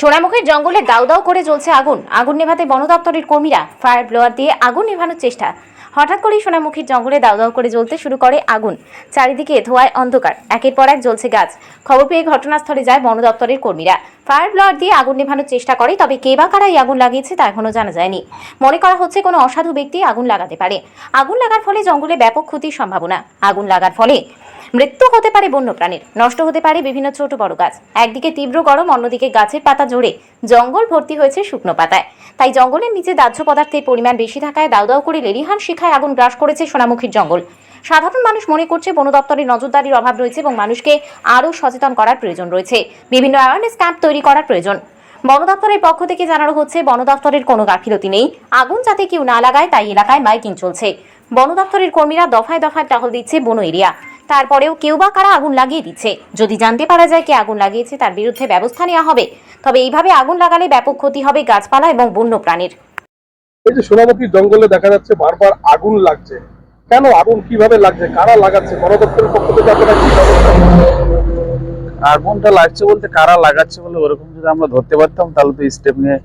সোনামুখীর জঙ্গলে দাউ দাউ করে জ্বলছে আগুন। আগুন নেভাতে বন দপ্তরের কর্মীরা ফায়ার ব্লোয়ার দিয়ে আগুন নেভানোর চেষ্টা। হঠাৎ করেই সোনামুখীর জঙ্গলে দাউ দাউ করে জ্বলতে শুরু করে আগুন। চারিদিকে ধোয়ায় অন্ধকার। একের পর এক জ্বলছে গাছ। খবর পেয়ে ঘটনাস্থলে যায় বন দপ্তরের কর্মীরা। ফায়ার ব্লোয়ার দিয়ে আগুন নেভানোর চেষ্টা করে, তবে কে বা কারা এই আগুন লাগিয়েছে তা এখনও জানা যায়নি। মনে করা হচ্ছে কোনো অসাধু ব্যক্তি আগুন লাগাতে পারে। আগুন লাগার ফলে জঙ্গলে ব্যাপক ক্ষতির সম্ভাবনা। আগুন লাগার ফলে মৃত্যু হতে পারে বন্যপ্রাণীর। নষ্ট হতে পারে বিভিন্ন ছোট বড় গাছ। একদিকে তীব্র গরম, অন্যদিকে গাছের পাতা জোরে জঙ্গল ভর্তি হয়েছে শুকনো পাতায়। তাই জঙ্গলের নিচে দাহ্য পদার্থের পরিমাণ বেশি থাকায় দাউ দাউ করে লেলিহান শিখায় আগুন গ্রাস করেছে সোনামুখীর জঙ্গল। সাধারণ মানুষ মনে করছে বন দপ্তরের নজরদারির অভাব রয়েছে এবং মানুষকে আরও সচেতন করার প্রয়োজন রয়েছে। বিভিন্ন অ্যাওয়ারনেস ক্যাম্প তৈরি করার প্রয়োজন। বন দপ্তরের পক্ষ থেকে জানানো হচ্ছে, বন দপ্তরের কোনো গাফিলতি নেই। আগুন যাতে কেউ না লাগায়, তাই এলাকায় মাইকিং চলছে। বন দপ্তরের কর্মীরা দফায় দফায় টহল দিচ্ছে বন এরিয়া। তারপরেও কেউ বা কারা আগুন লাগিয়ে দিচ্ছে? যদি জানতে পারা যায় কে আগুন লাগিয়েছে তার বিরুদ্ধে ব্যবস্থা নেওয়া হবে। তবে এইভাবে আগুন লাগালে ব্যাপক ক্ষতি হবে গাছপালা এবং বন্য প্রাণীর এই যে সোনামুখী জঙ্গলে দেখা যাচ্ছে বারবার আগুন লাগছে। কেন আগুন কীভাবে লাগছে? কারা লাগাচ্ছে? বন দপ্তরের পক্ষ থেকে আপনারা কি আগুনটা লাগছে বলতে কারা লাগাচ্ছে বলে ওরকম যদি আমরা ধরতে পারতাম তাহলে তো স্টেপ নিয়ে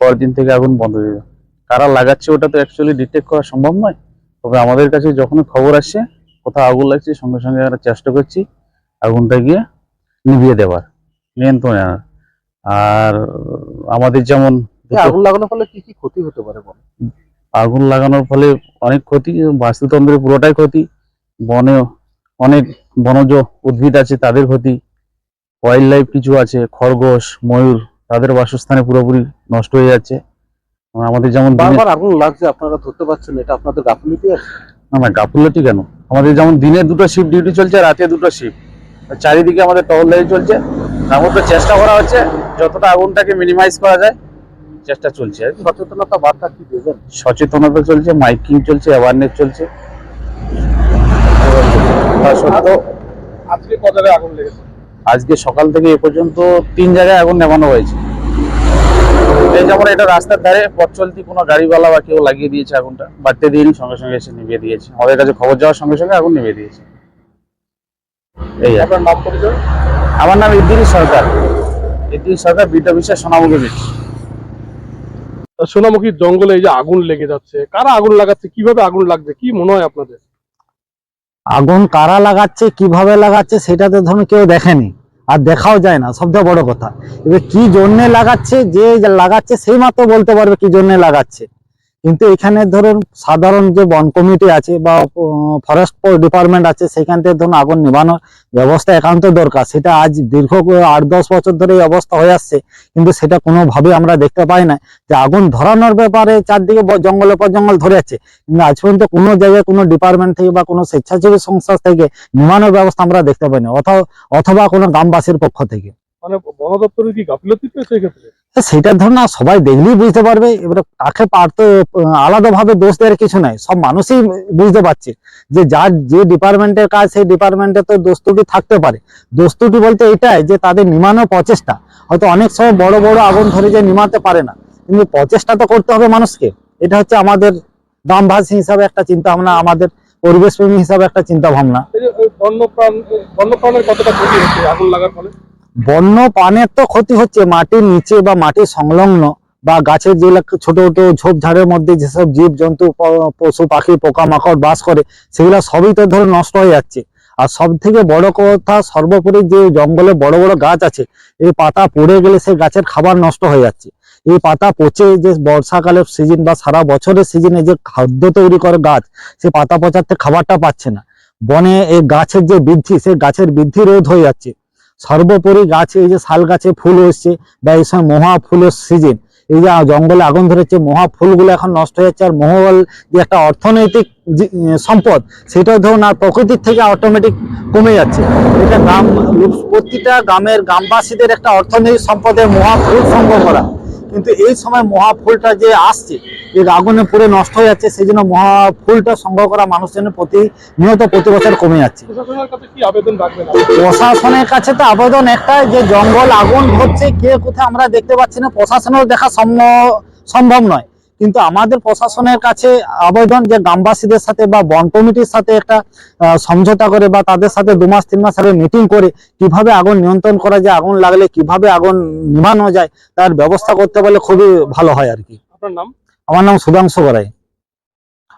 পরের দিন থেকে আগুন বন্ধ হয়ে যাবে কারা লাগাচ্ছে ওটা তো অ্যাকচুয়ালি ডিটেক্ট করা সম্ভব নয়। তবে আমাদের কাছে যখন খবর আসছে কোথাও আগুন লাগছে সঙ্গে সঙ্গে আমরা চেষ্টা করছি আগুনটা গিয়ে নিভিয়ে দেওয়ার নিয়ন্ত্রণে আনার। আর আমাদের যেমন আগুন লাগানোর ফলে কি কি ক্ষতি হতে পারে বল? আগুন লাগানোর ফলে অনেক ক্ষতি বাস্তুতন্ত্রের পুরোটাই ক্ষতি বনে অনেক বনজ উদ্ভিদ আছে তাদের ক্ষতি ওয়াইল্ড লাইফ কিছু আছে খরগোশ ময়ূর তাদের বাসস্থানে পুরোপুরি নষ্ট হয়ে যাচ্ছে। আমাদের যেমন বারবার আগুন লাগছে আপনারা ধরতে পারছেন এটা আপনাদের গাফিলতি আছে? না না গাফুলতি কেন? আমাদের যেমন দিনে দুটো শিফট ডিউটি চলছে রাতে দুটো শিফট চারিদিকে আমাদের টহলদারি চলছে। তার মধ্যে চেষ্টা করা হচ্ছে যতটা আগুনটাকে মিনিমাইজ করা যায় চেষ্টা চলছে। সচেতনতা বার্তা কি দেবেন? সচেতনতা চলছে মাইকিং চলছে অ্যাওয়ারনেস চলছে। তা সত্ত্বেও আজকে আগুন লেগেছে? আজকে সকাল থেকে এ পর্যন্ত তিন জায়গায় আগুন নেভানো হয়েছে। যেমন এটা রাস্তার ধারে পথ চলতি কোনো গাড়িওয়ালা বা কেউ লাগিয়ে দিয়েছে আগুনটা বাড়তে দিন সঙ্গে সঙ্গে এসে নিভিয়ে দিয়েছে। আমাদের কাছে খবর যাওয়ার সঙ্গে সঙ্গে আগুন নিভিয়ে দিয়েছে। এই আপনার নাম পরিচয়? আমার নাম Idris Sarkar. Idris Sarkar beat officer Sonamukhi beat Sonamukhi জঙ্গলে এই যে আগুন লেগে যাচ্ছে কারা আগুন লাগাচ্ছে কীভাবে আগুন লাগছে কি মনে হয় আপনাদের? আগুন কারা লাগাচ্ছে কীভাবে লাগাচ্ছে সেটা তো ধরুন কেউ দেখেনি। আর দেখাও যায় না, সবচেয়ে বড় কথা। এবার কি জন্যে লাগাচ্ছে, যে লাগাচ্ছে, সেই মাত্র বলতে পারবে কি জন্যে লাগাচ্ছে। কিন্তু এখানে ধরুন সাধারণ যে বন কমিটি আছে বা ফরেস্ট ডিপার্টমেন্ট আছে, সেখান থেকে ধরুন আগুন নিভানোর ব্যবস্থা একান্ত দরকার। সেটা আজ দীর্ঘ আট, দশ বছর ধরে এই অবস্থা হয়ে আসছে, কিন্তু সেটা কোনোভাবে আমরা দেখতে পাই না যে আগুন ধরানোর ব্যাপারে চারদিকে জঙ্গলের পর জঙ্গল ধরে আছে। কিন্তু আজ পর্যন্ত কোনো জায়গায় কোনো ডিপার্টমেন্ট থেকে বা কোনো স্বেচ্ছাসেবী সংস্থা থেকে নির্মাণের ব্যবস্থা আমরা দেখতে পাইনি অথবা অথবা কোনো গ্রামবাসীর পক্ষ থেকে। মানে বন দপ্তরের কি গাফিলতি রয়েছে এক্ষেত্রে? সেটা ধর না সবাই দেখলেই বুঝতে পারবে। এবারে কাকে পারতো আলাদা ভাবে দোষ দেওয়ার কিছু নাই। সব মানুষই বুঝতে পারছে যে যার যে ডিপার্টমেন্টের কাজ সেই ডিপার্টমেন্টে তো দোষ ত্রুটি থাকতে পারে। দোষ ত্রুটি বলতে এটাই যে তাদের নিমানোর প্রচেষ্টা। হয়তো অনেক সময় বড় বড় আগুন ধরে যে নিমাতে পারে না। কিন্তু প্রচেষ্টা তো করতে হবে মানুষকে। এটা হচ্ছে আমাদের গ্রামবাসী হিসাবে একটা চিন্তা ভাবনা আমাদের পরিবেশ প্রেমী হিসাবে একটা চিন্তা ভাবনা বন্যপ্রাণ বন্যপ্রাণের কতটা ক্ষতি হচ্ছে আগুন লাগার ফলে? বন্য প্রাণের তো ক্ষতি হচ্ছে, মাটির নিচে বা মাটির সংলগ্ন বা গাছের যে ছোট ছোট ঝোপঝাড়ের মধ্যে যেসব জীব জন্তু পশু, পাখি, পোকামাকড় বাস করে, সেগুলো সবই তো ধরে নষ্ট হয়ে যাচ্ছে। আর সব থেকে বড় কথা সর্বোপরি যে জঙ্গলে বড় বড় গাছ আছে, এই পাতা পড়ে গেলে সেই গাছের খাবার নষ্ট হয়ে যাচ্ছে। এই পাতা পচে যে বর্ষাকালের সিজন বা সারা বছরের সিজনে যে খাদ্য তৈরি করে গাছ, সে পাতা পচাতে খাবারটা পাচ্ছে না। বনে এই গাছের যে বৃদ্ধি সেই গাছের বৃদ্ধি রোধ হয়ে যাচ্ছে। সর্বোপরি গাছে এই যে শাল গাছে ফুল হচ্ছে বা এই সময় মহা ফুলের সিজন এই যে জঙ্গলে আগুন ধরেছে, মহা ফুলগুলো এখন নষ্ট হয়ে যাচ্ছে, আর মহল যে একটা অর্থনৈতিক সম্পদ, সেটাও ধরুন আর প্রকৃতির থেকে অটোমেটিক কমে যাচ্ছে। এটা গ্রাম প্রতিটা গ্রামের গ্রামবাসীদের একটা অর্থনৈতিক সম্পদের মহা ফুল সংগ্রহ করা। কিন্তু এই সময় মহা ফুলটা যে আসছে এই আগুনে পুরে নষ্ট হয়ে যাচ্ছে সেই জন্য মহা ফুলটা সংগ্রহ করা মানুষজনের প্রতি নিয়ত প্রতি বছর কমে যাচ্ছে। কাছে প্রশাসনের কাছে তো আবেদন একটাই যে জঙ্গল আগুন হচ্ছে কে কোথায় আমরা দেখতে পাচ্ছি না প্রশাসনের দেখা সম্ভব সম্ভব নয়। কিন্তু আমাদের প্রশাসনের কাছে আবেদন যে গ্রামবাসীদের সাথে বা বন কমিটির সাথে একটা সমঝোতা করে বা তাদের সাথে দু মাস তিন মাস আগে মিটিং করে কীভাবে আগুন নিয়ন্ত্রণ করা যায় আগুন লাগলে কীভাবে আগুন নিভানো যায় তার ব্যবস্থা করতে পারলে খুবই ভালো হয় আর কি। আপনার নাম? আমার নাম সুধাংশু গড়াই।